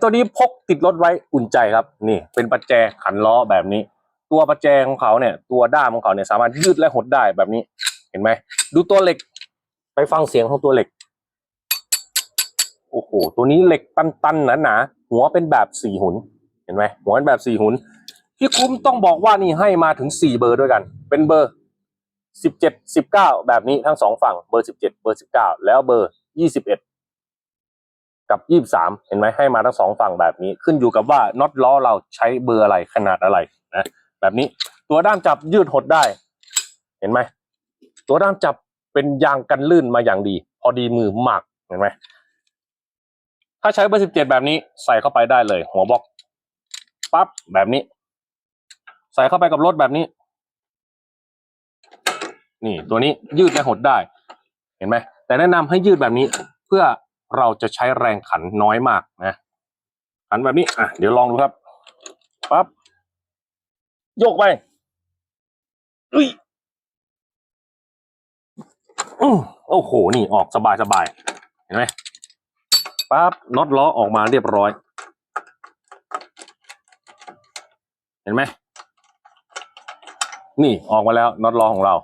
ตัวนี้พกติดรถไว้อุ่นใจครับ นี่เป็นประแจขันล้อแบบนี้ ตัวประแจของเขาเนี่ย ตัวด้ามของเขาเนี่ยสามารถยืดและหดได้แบบนี้ เห็นไหมดูตัวเหล็ก ไปฟังเสียงของตัวเหล็ก โอ้โหตัวนี้เหล็กตันๆหนาๆหัวเป็นแบบสี่หุน เห็นไหมหัวเป็นแบบสี่หุนพี่คุ้มต้องบอกว่านี่ให้มาถึงสี่เบอร์ด้วยกัน เป็นเบอร์สิบเจ็ดสิบเก้าแบบนี้ทั้งสองฝั่งเบอร์สิบเจ็ดเบอร์สิบเก้าแล้วเบอร์ยี่สิบเอ็ด กับยี่สามเห็นไหมให้มาทั้งสองฝั่งแบบนี้ ขึ้นอยู่กับว่าน็อตล้อเราใช้เบอร์อะไรขนาดอะไรนะแบบนี้ตัวด้ามจับยืดหดได้ เห็นไหมตัวด้ามจับเป็นยางกันลื่นมาอย่างดี พอดีมือหมากเห็นไหมถ้าใช้เบอร์สิบเจ็ดแบบนี้ใส่เข้าไปได้เลย หัวบล็อกปั๊บแบบนี้ ใส่เข้าไปกับรถแบบนี้ นี่ตัวนี้ยืดและหดได้ เห็นไหมแต่แนะนำให้ยืดแบบนี้เพื่อ เราจะใช้แรงขันน้อยมากนะขันแบบนี้อะเดี๋ยวลองดูครับปั๊บโยกไปอุ้ยโอ้โห นี่ออกสบายสบายๆเห็นไหมปั๊บน็อตล้อออกมาเรียบร้อย เห็นไหมนี่ออกมาแล้วน็อตล้อของเรา